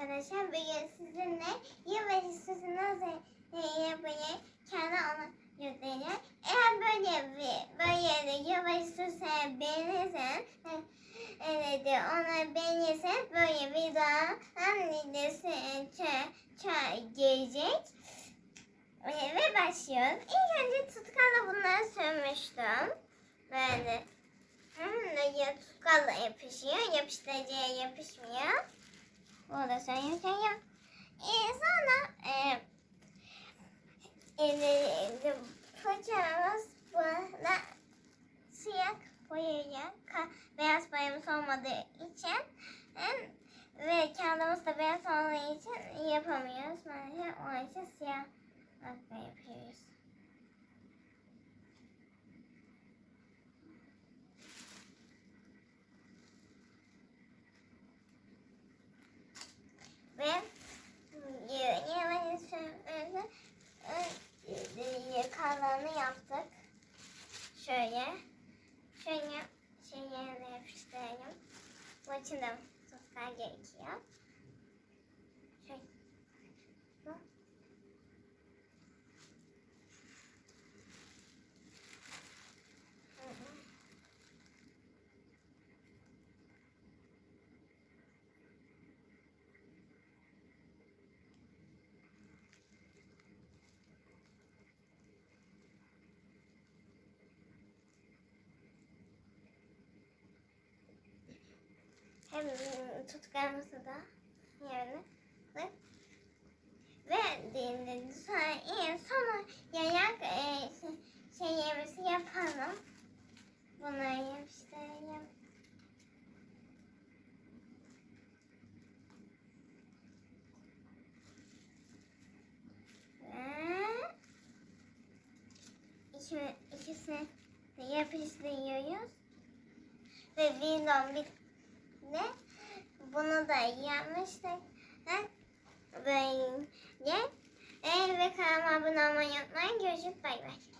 arkadaşlar. Bugün sizinle yılbaşı süsü nasıl yapmayı kendi onu göstereceğim. Eğer böyle bir böyle yılbaşı süsü beğenirsen evet onu beğenirsen böyle videonun videosu çok, çok gelecek. Ve başlıyoruz. İlk önce tutkalla bunları sürmüştüm. Böyle. Hmm, tutkalla yapışıyor. Yapıştırıcıya yapışmıyor. Burada söyleyeceğim. Ee, sonra e, e, fırçamız burada siyah boyayla ka- beyaz boyamız olmadığı için e, ve kağıdımız da beyaz olduğu için yapamıyoruz. Maalesef o için siyah yapıyoruz. Yaptık. Şöyle. Şöyle şey yerine yapıştıralım. Bu için de tutkal gerekiyor. Hem tutkarımızı da yerine. Ve dinledim. Sonra yayak e, şey, şeyimizi yapalım. Bunları yapıştırayım. İki, ikisini yapıştırıyoruz. Ve videom bir de bunu da yapmıştık. Ha, Böyle. E, ve kanalıma abone olmayı unutmayın. Görüşürüz. Bay bay.